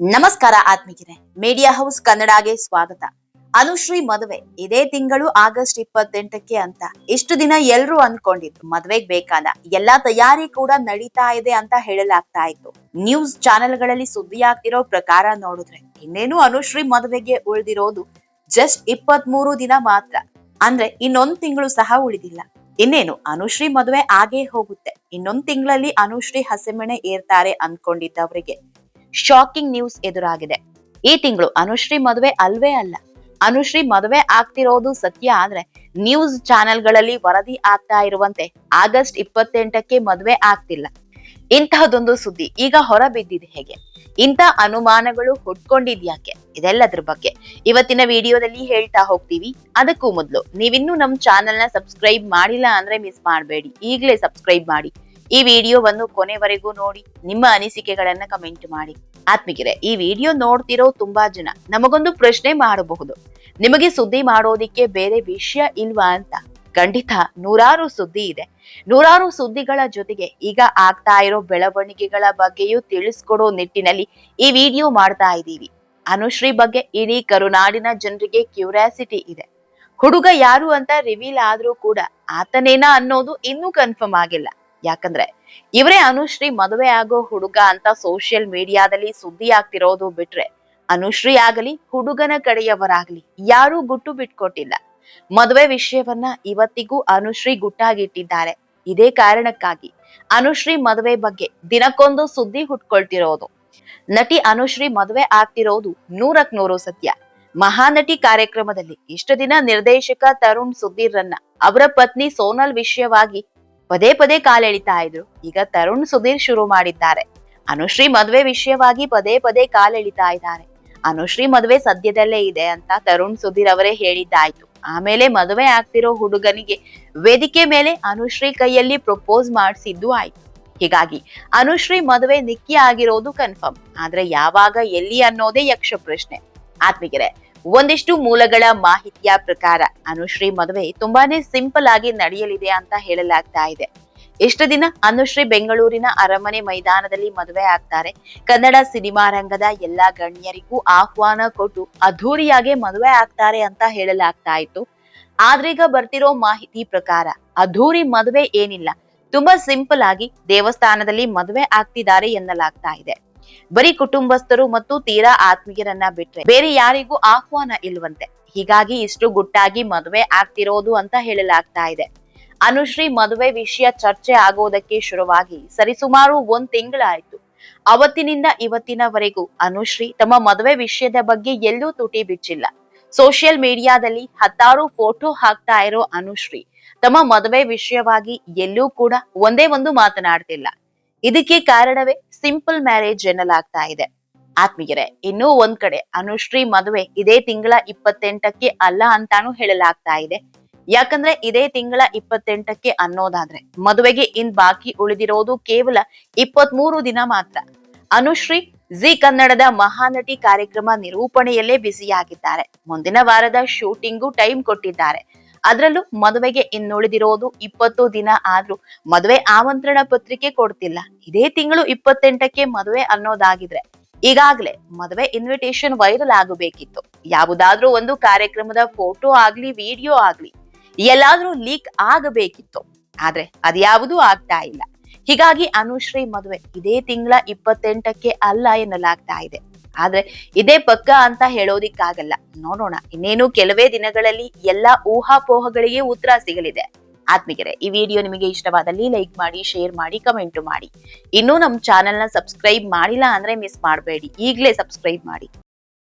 ನಮಸ್ಕಾರ ಆತ್ಮಿಕರೇ media house ಕನ್ನಡಗೆ ಸ್ವಾಗತ. ಅನುಶ್ರೀ ಮದುವೆ, ಇದೇ ತಿಂಗಳು ಆಗಸ್ಟ್ ಇಪ್ಪತ್ತೆಂಟಕ್ಕೆ ಅಂತ. ಇಷ್ಟು ದಿನ ಎಲ್ರು ಅನ್ಕೊಂಡಿದ್ರು ಮದ್ವೆಗ್ ಬೇಕಾದ ಎಲ್ಲಾ ತಯಾರಿ ಕೂಡ ನಡೀತಾ ಇದೆ ಅಂತ ಹೇಳಲಾಗ್ತಾ ಇತ್ತು. ನ್ಯೂಸ್ ಚಾನೆಲ್ಗಳಲ್ಲಿ ಸುದ್ದಿ ಆಗ್ತಿರೋ ಪ್ರಕಾರ ನೋಡಿದ್ರೆ, ಇನ್ನೇನು ಅನುಶ್ರೀ ಮದುವೆಗೆ ಉಳಿದಿರೋದು ಜಸ್ಟ್ ಇಪ್ಪತ್ತ್ ಮೂರು ದಿನ ಮಾತ್ರ. ಅಂದ್ರೆ ಇನ್ನೊಂದ್ ತಿಂಗಳು ಸಹ ಉಳಿದಿಲ್ಲ. ಇನ್ನೇನು, ಅನುಶ್ರೀ ಮದುವೆ ಆಗೇ ಹೋಗುತ್ತೆ. ಇನ್ನೊಂದ್ ತಿಂಗಳಲ್ಲಿ ಅನುಶ್ರೀ ಹಸೆಮಣೆ ಏರ್ತಾರೆ ಅನ್ಕೊಂಡಿದ್ದವರಿಗೆ ಶಾಕಿಂಗ್ ನ್ಯೂಸ್ ಎದುರಾಗಿದೆ. ಈ ತಿಂಗಳು ಅನುಶ್ರೀ ಮದುವೆ ಅಲ್ವೇ ಅಲ್ಲ. ಅನುಶ್ರೀ ಮದುವೆ ಆಗ್ತಿರೋದು ಸತ್ಯ ಆದ್ರೆ ನ್ಯೂಸ್ ಚಾನೆಲ್ಗಳಲ್ಲಿ ವರದಿ ಆಗ್ತಾ ಇರುವಂತೆ ಆಗಸ್ಟ್ ಇಪ್ಪತ್ತೆಂಟಕ್ಕೆ ಮದುವೆ ಆಗ್ತಿಲ್ಲ. ಇಂತಹದೊಂದು ಸುದ್ದಿ ಈಗ ಹೊರ ಬಿದ್ದಿದೆ ಹೇಗೆ? ಇಂಥ ಅನುಮಾನಗಳು ಹುಟ್ಕೊಂಡಿದ್ಯಾಕೆ ಇದೆಲ್ಲದ್ರ ಬಗ್ಗೆ ಇವತ್ತಿನ ವಿಡಿಯೋದಲ್ಲಿ ಹೇಳ್ತಾ ಹೋಗ್ತೀವಿ. ಅದಕ್ಕೂ ಮೊದಲು ನೀವಿನ್ನೂ ನಮ್ಮ ಚಾನೆಲ್ನ ಸಬ್ಸ್ಕ್ರೈಬ್ ಮಾಡಿಲ್ಲ ಅಂದ್ರೆ ಮಿಸ್ ಮಾಡಬೇಡಿ. ಈಗಲೇ ಸಬ್ಸ್ಕ್ರೈಬ್ ಮಾಡಿ. ಈ ವಿಡಿಯೋವನ್ನು ಕೊನೆವರೆಗೂ ನೋಡಿ, ನಿಮ್ಮ ಅನಿಸಿಕೆಗಳನ್ನ ಕಮೆಂಟ್ ಮಾಡಿ. ಆತ್ಮಿಕರೆ, ಈ ವಿಡಿಯೋ ನೋಡ್ತಿರೋ ತುಂಬಾ ಜನ ನಮಗೊಂದು ಪ್ರಶ್ನೆ ಮಾಡಬಹುದು. ನಿಮಗೆ ಸುದ್ದಿ ಮಾಡೋದಿಕ್ಕೆ ಬೇರೆ ವಿಷಯ ಇಲ್ವಾ ಅಂತ? ಖಂಡಿತ ನೂರಾರು ಸುದ್ದಿ ಇದೆ. ನೂರಾರು ಸುದ್ದಿಗಳ ಜೊತೆಗೆ ಈಗ ಆಗ್ತಾ ಇರೋ ಬೆಳವಣಿಗೆಗಳ ಬಗ್ಗೆಯೂ ತಿಳಿಸ್ಕೊಡೋ ನಿಟ್ಟಿನಲ್ಲಿ ಈ ವಿಡಿಯೋ ಮಾಡ್ತಾ ಇದ್ದೀವಿ. ಅನುಶ್ರೀ ಬಗ್ಗೆ ಇಡೀ ಕರುನಾಡಿನ ಜನರಿಗೆ ಕ್ಯೂರಿಯಾಸಿಟಿ ಇದೆ. ಹುಡುಗ ಯಾರು ಅಂತ ರಿವೀಲ್ ಆದ್ರೂ ಕೂಡ ಆತನೇನಾ ಅನ್ನೋದು ಇನ್ನೂ ಕನ್ಫರ್ಮ್ ಆಗಿಲ್ಲ. ಯಾಕಂದ್ರೆ ಇವರೇ ಅನುಶ್ರೀ ಮದುವೆ ಆಗೋ ಹುಡುಗ ಅಂತ ಸೋಷಿಯಲ್ ಮೀಡಿಯಾದಲ್ಲಿ ಸುದ್ದಿ ಆಗ್ತಿರೋದು ಬಿಟ್ರೆ ಅನುಶ್ರೀ ಆಗಲಿ, ಹುಡುಗನ ಕಡೆಯವರಾಗ್ಲಿ ಯಾರೂ ಗುಟ್ಟು ಬಿಟ್ಕೊಟ್ಟಿಲ್ಲ. ಮದುವೆ ವಿಷಯವನ್ನ ಇವತ್ತಿಗೂ ಅನುಶ್ರೀ ಗುಟ್ಟಾಗಿಟ್ಟಿದ್ದಾರೆ. ಇದೇ ಕಾರಣಕ್ಕಾಗಿ ಅನುಶ್ರೀ ಮದುವೆ ಬಗ್ಗೆ ದಿನಕ್ಕೊಂದು ಸುದ್ದಿ ಹುಟ್ಕೊಳ್ತಿರೋದು. ನಟಿ ಅನುಶ್ರೀ ಮದುವೆ ಆಗ್ತಿರೋದು ನೂರಕ್ ನೂರು ಸತ್ಯ. ಮಹಾನಟಿ ಕಾರ್ಯಕ್ರಮದಲ್ಲಿ ಇಷ್ಟು ದಿನ ನಿರ್ದೇಶಕ ತರುಣ್ ಸುಧೀರ್ರನ್ನ ಅವರ ಪತ್ನಿ ಸೋನಲ್ ವಿಷಯವಾಗಿ ಪದೇ ಪದೇ ಕಾಲೆಳಿತಾ ಇದ್ರು. ಈಗ ತರುಣ್ ಸುಧೀರ್ ಶುರು ಮಾಡಿದ್ದಾರೆ. ಅನುಶ್ರೀ ಮದುವೆ ವಿಷಯವಾಗಿ ಪದೇ ಪದೇ ಕಾಲೆಳಿತಾ ಇದ್ದಾರೆ. ಅನುಶ್ರೀ ಮದುವೆ ಸದ್ಯದಲ್ಲೇ ಇದೆ ಅಂತ ತರುಣ್ ಸುಧೀರ್ ಅವರೇ ಹೇಳಿದ್ದಾಯ್ತು. ಆಮೇಲೆ ಮದುವೆ ಆಗ್ತಿರೋ ಹುಡುಗನಿಗೆ ವೇದಿಕೆ ಮೇಲೆ ಅನುಶ್ರೀ ಕೈಯಲ್ಲಿ ಪ್ರಪೋಸ್ ಮಾಡಿಸಿದ್ದು ಆಯ್ತು. ಹೀಗಾಗಿ ಅನುಶ್ರೀ ಮದುವೆ ನಿಕ್ಕಿ ಆಗಿರೋದು ಕನ್ಫರ್ಮ್. ಆದ್ರೆ ಯಾವಾಗ ಎಲ್ಲಿ ಅನ್ನೋದೇ ಯಕ್ಷ ಪ್ರಶ್ನೆ ಆತ್ಮಿಗೆರೆ ಒಂದಿಷ್ಟು ಮೂಲಗಳ ಮಾಹಿತಿಯ ಪ್ರಕಾರ, ಅನುಶ್ರೀ ಮದುವೆ ತುಂಬಾನೇ ಸಿಂಪಲ್ ಆಗಿ ನಡೆಯಲಿದೆ ಅಂತ ಹೇಳಲಾಗ್ತಾ ಇದೆ. ಇಷ್ಟು ದಿನ ಅನುಶ್ರೀ ಬೆಂಗಳೂರಿನ ಅರಮನೆ ಮೈದಾನದಲ್ಲಿ ಮದುವೆ ಆಗ್ತಾರೆ. ಕನ್ನಡ ಸಿನಿಮಾ ರಂಗದ ಎಲ್ಲಾ ಗಣ್ಯರಿಗೂ ಆಹ್ವಾನ ಕೊಟ್ಟು ಅದ್ಧೂರಿಯಾಗಿ ಮದುವೆ ಆಗ್ತಾರೆ ಅಂತ ಹೇಳಲಾಗ್ತಾ ಇತ್ತು. ಆದ್ರೀಗ ಬರ್ತಿರೋ ಮಾಹಿತಿ ಪ್ರಕಾರ, ಅದ್ಧೂರಿ ಮದುವೆ ಏನಿಲ್ಲ. ತುಂಬಾ ಸಿಂಪಲ್ ಆಗಿ ದೇವಸ್ಥಾನದಲ್ಲಿ ಮದುವೆ ಆಗ್ತಿದ್ದಾರೆ ಎನ್ನಲಾಗ್ತಾ ಇದೆ. ಬರೀ ಕುಟುಂಬಸ್ಥರು ಮತ್ತು ತೀರಾ ಆತ್ಮೀಯರನ್ನ ಬಿಟ್ರೆ ಬೇರೆ ಯಾರಿಗೂ ಆಹ್ವಾನ ಇಲ್ವಂತೆ. ಹೀಗಾಗಿ ಇಷ್ಟು ಗುಟ್ಟಾಗಿ ಮದುವೆ ಆಗ್ತಿರೋದು ಅಂತ ಹೇಳಲಾಗ್ತಾ ಇದೆ. ಅನುಶ್ರೀ ಮದುವೆ ವಿಷಯ ಚರ್ಚೆ ಆಗೋದಕ್ಕೆ ಶುರುವಾಗಿ ಸರಿಸುಮಾರು ಒಂದ್ ತಿಂಗಳಾಯ್ತು. ಅವತ್ತಿನಿಂದ ಇವತ್ತಿನವರೆಗೂ ಅನುಶ್ರೀ ತಮ್ಮ ಮದುವೆ ವಿಷಯದ ಬಗ್ಗೆ ಎಲ್ಲೂ ತುಟಿ ಬಿಚ್ಚಿಲ್ಲ. ಸೋಷಿಯಲ್ ಮೀಡಿಯಾದಲ್ಲಿ ಹತ್ತಾರು ಫೋಟೋ ಹಾಕ್ತಾ ಇರೋ ಅನುಶ್ರೀ ತಮ್ಮ ಮದುವೆ ವಿಷಯವಾಗಿ ಎಲ್ಲೂ ಕೂಡ ಒಂದೇ ಒಂದು ಮಾತನಾಡ್ತಿಲ್ಲ. ಇದಕ್ಕೆ ಕಾರಣವೇ ಸಿಂಪಲ್ ಮ್ಯಾರೇಜ್ ಎನ್ನಲಾಗ್ತಾ ಇದೆ. ಆತ್ಮೀಯರೇ, ಇನ್ನೂ ಒಂದ್ ಕಡೆ ಅನುಶ್ರೀ ಮದುವೆ ಇದೇ ತಿಂಗಳ ಇಪ್ಪತ್ತೆಂಟಕ್ಕೆ ಅಲ್ಲ ಅಂತಾನು ಹೇಳಲಾಗ್ತಾ ಇದೆ. ಯಾಕಂದ್ರೆ ಇದೇ ತಿಂಗಳ ಇಪ್ಪತ್ತೆಂಟಕ್ಕೆ ಅನ್ನೋದಾದ್ರೆ ಮದುವೆಗೆ ಇನ್ ಬಾಕಿ ಉಳಿದಿರೋದು ಕೇವಲ ಇಪ್ಪತ್ತ್ ಮೂರು ದಿನ ಮಾತ್ರ. ಅನುಶ್ರೀ ಜಿ ಕನ್ನಡದ ಮಹಾನಟಿ ಕಾರ್ಯಕ್ರಮ ನಿರೂಪಣೆಯಲ್ಲೇ ಬ್ಯುಸಿಯಾಗಿದ್ದಾರೆ. ಮುಂದಿನ ವಾರದ ಶೂಟಿಂಗು ಟೈಮ್ ಕೊಟ್ಟಿದ್ದಾರೆ. ಅದರಲ್ಲೂ ಮದುವೆಗೆ ಇನ್ನುಳಿದಿರೋದು ಇಪ್ಪತ್ತು ದಿನ ಆದ್ರೂ ಮದುವೆ ಆಮಂತ್ರಣ ಪತ್ರಿಕೆ ಕೊಡ್ತಿಲ್ಲ. ಇದೇ ತಿಂಗಳು ಇಪ್ಪತ್ತೆಂಟಕ್ಕೆ ಮದುವೆ ಅನ್ನೋದಾಗಿದ್ರೆ ಈಗಾಗ್ಲೇ ಮದುವೆ ಇನ್ವಿಟೇಷನ್ ವೈರಲ್ ಆಗಬೇಕಿತ್ತು. ಯಾವುದಾದ್ರೂ ಒಂದು ಕಾರ್ಯಕ್ರಮದ ಫೋಟೋ ಆಗ್ಲಿ ವಿಡಿಯೋ ಆಗ್ಲಿ ಎಲ್ಲಾದ್ರೂ ಲೀಕ್ ಆಗಬೇಕಿತ್ತು. ಆದ್ರೆ ಅದ್ಯಾವುದೂ ಆಗ್ತಾ ಇಲ್ಲ. ಹೀಗಾಗಿ ಅನುಶ್ರೀ ಮದುವೆ ಇದೇ ತಿಂಗಳ ಇಪ್ಪತ್ತೆಂಟಕ್ಕೆ ಅಲ್ಲ ಎನ್ನಲಾಗ್ತಾ ಇದೆ. ಆದ್ರೆ ಇದೇ ಪಕ್ಕ ಅಂತ ಹೇಳೋದಿಕ್ಕಾಗಲ್ಲ. ನೋಡೋಣ, ಇನ್ನೇನು ಕೆಲವೇ ದಿನಗಳಲ್ಲಿ ಎಲ್ಲಾ ಊಹಾಪೋಹಗಳಿಗೆ ಉತ್ತರ ಸಿಗಲಿದೆ. ಆತ್ಮಿಕರೆ, ಈ ವಿಡಿಯೋ ನಿಮಗೆ ಇಷ್ಟವಾದಲ್ಲಿ ಲೈಕ್ ಮಾಡಿ, ಶೇರ್ ಮಾಡಿ, ಕಮೆಂಟ್ ಮಾಡಿ. ಇನ್ನೂ ನಮ್ಮ ಚಾನೆಲ್ನ ಸಬ್ಸ್ಕ್ರೈಬ್ ಮಾಡಿಲ್ಲ ಅಂದ್ರೆ ಮಿಸ್ ಮಾಡಬೇಡಿ. ಈಗಲೇ ಸಬ್ಸ್ಕ್ರೈಬ್ ಮಾಡಿ.